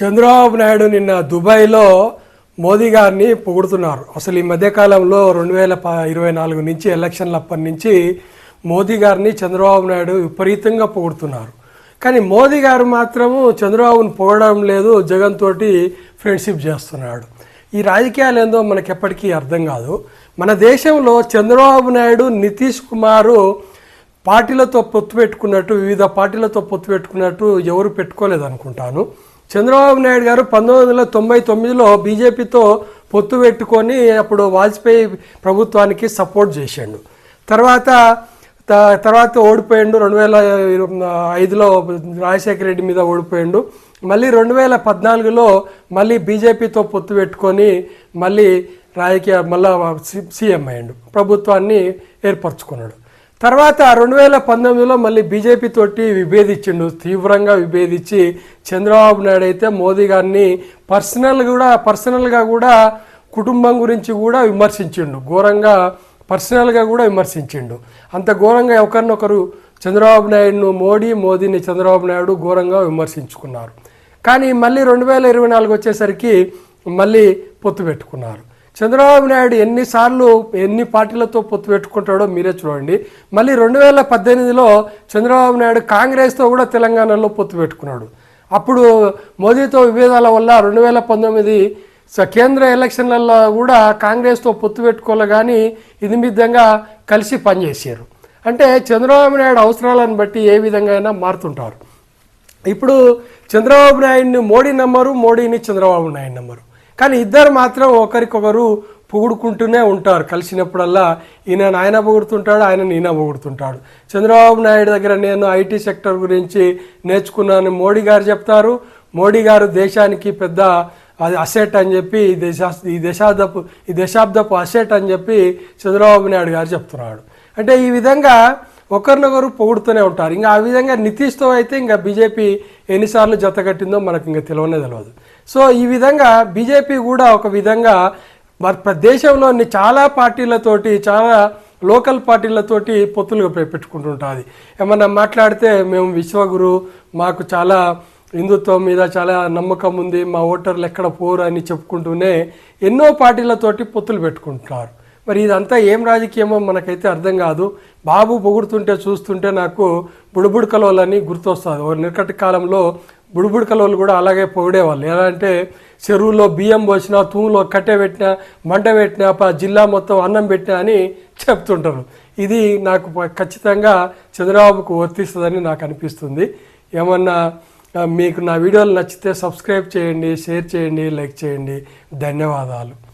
చంద్రబాబు నాయుడు నిన్న దుబాయ్లో మోదీ గారిని పొగుడుతున్నారు. అసలు ఈ మధ్యకాలంలో రెండు వేల ఇరవై నాలుగు నుంచి ఎలక్షన్ల అప్పటి నుంచి మోదీ గారిని చంద్రబాబు నాయుడు విపరీతంగా పొగుడుతున్నారు. కానీ మోదీ గారు మాత్రము చంద్రబాబును పొగడడం లేదు జగన్ తోటి ఫ్రెండ్షిప్ చేస్తున్నాడు. ఈ రాజకీయాలు ఏందో మనకి ఎప్పటికీ అర్థం కాదు. మన దేశంలో చంద్రబాబు నాయుడు నితీష్ కుమారు పార్టీలతో పొత్తు పెట్టుకున్నట్టు వివిధ పార్టీలతో పొత్తు పెట్టుకున్నట్టు ఎవరు పెట్టుకోలేదు అనుకుంటాను చంద్రబాబు నాయుడు గారు పంతొమ్మిది వందల తొంభై తొమ్మిదిలో బీజేపీతో పొత్తు పెట్టుకొని అప్పుడు వాజ్పేయి ప్రభుత్వానికి సపోర్ట్ చేశాడు. తర్వాత త- తర్వాత ఓడిపోయిండు రెండు వేల ఐదులో రాజశేఖర రెడ్డి మీద ఓడిపోయిండు. మళ్ళీ రెండు వేల పద్నాలుగులో మళ్ళీ బీజేపీతో పొత్తు పెట్టుకొని మళ్ళీ రాజకీయ మళ్ళా సీఎం అయ్యాడు. ప్రభుత్వాన్ని ఏర్పరచుకున్నాడు. తర్వాత రెండు వేల పంతొమ్మిదిలో మళ్ళీ బీజేపీ తోటి విభేదించిండు తీవ్రంగా విభేదించి చంద్రబాబు నాయుడు అయితే మోదీ గారిని పర్సనల్ కూడా పర్సనల్గా కూడా కుటుంబం గురించి కూడా విమర్శించిండు ఘోరంగా పర్సనల్గా కూడా విమర్శించిండు. అంత ఘోరంగా ఒకరినొకరు చంద్రబాబు నాయుడును మోడీ మోదీని చంద్రబాబు నాయుడు ఘోరంగా విమర్శించుకున్నారు. కానీ మళ్ళీ రెండు వేల ఇరవై నాలుగు వచ్చేసరికి మళ్ళీ పొత్తు పెట్టుకున్నారు. చంద్రబాబు నాయుడు ఎన్నిసార్లు ఎన్ని పార్టీలతో పొత్తు పెట్టుకుంటాడో మీరే చూడండి. మళ్ళీ రెండు వేల పద్దెనిమిదిలో చంద్రబాబు నాయుడు కాంగ్రెస్తో కూడా తెలంగాణలో పొత్తు పెట్టుకున్నాడు. అప్పుడు మోదీతో విభేదాల వల్ల రెండు వేల పంతొమ్మిది స- కేంద్ర ఎలక్షన్లలో కూడా కాంగ్రెస్తో పొత్తు పెట్టుకోలే కానీ ఇది విధంగా కలిసి పనిచేశారు. అంటే చంద్రబాబు నాయుడు అవసరాలను బట్టి ఏ విధంగా అయినా మారుతుంటారు. ఇప్పుడు చంద్రబాబు నాయుడిని మోడీ నమ్మరు మోడీని చంద్రబాబు నాయుడు నమ్మరు. కానీ ఇద్దరు మాత్రం ఒకరికొకరు పొగుడుకుంటూనే ఉంటారు. కలిసినప్పుడల్లా ఈయన ఆయన పొగుడుతుంటాడు ఆయన ఈయన పొగుడుతుంటాడు. చంద్రబాబు నాయుడు దగ్గర నేను ఐటీ సెక్టర్ గురించి నేర్చుకున్నాను మోడీ గారు చెప్తారు. మోడీ గారు దేశానికి పెద్ద అది అసెట్ అని చెప్పి ఈ దేశా ఈ దశాబ్దపు ఈ దశాబ్దపు అసెట్ అని చెప్పి చంద్రబాబు నాయుడు గారు చెప్తున్నాడు. అంటే ఈ విధంగా ఒకరినొకరు పొగుడుతూనే ఉంటారు. ఇంకా ఆ విధంగా నితీష్తో అయితే ఇంకా బీజేపీ ఎన్నిసార్లు జతగట్టిందో మనకు ఇంకా తెలియనే తెలియదు సో ఈ విధంగా బీజేపీ కూడా ఒక విధంగా మరి దేశంలోని చాలా పార్టీలతోటి చాలా లోకల్ పార్టీలతోటి పొత్తులుగా పెట్టుకుంటుంటుంది. ఏమన్నా మాట్లాడితే మేము విశ్వగురు మాకు చాలా హిందుత్వం మీద చాలా నమ్మకం ఉంది మా ఓటర్లు ఎక్కడ పోరు అని చెప్పుకుంటూనే ఎన్నో పార్టీలతోటి పొత్తులు పెట్టుకుంటున్నారు. మరి ఇదంతా ఏం రాజకీయమో మనకైతే అర్థం కాదు. బాబు పొగుడుతుంటే చూస్తుంటే నాకు బుడుబుడు కలవలని గుర్తొస్తుంది. ఒక నికటి కాలంలో బుడుబుడు కలవలు కూడా అలాగే పొగిడేవాళ్ళు. ఎలా అంటే చెరువులో బియ్యం పోసినా తూములో కట్టె పెట్టినా మంట పెట్టినా ప- జిల్లా మొత్తం అన్నం పెట్టినా అని చెప్తుంటారు. ఇది నాకు ఖచ్చితంగా చంద్రబాబుకు వర్తిస్తుందని నాకు అనిపిస్తుంది. ఏమన్నా మీకు నా వీడియోలు నచ్చితే సబ్స్క్రైబ్ చేయండి షేర్ చేయండి లైక్ చేయండి. ధన్యవాదాలు.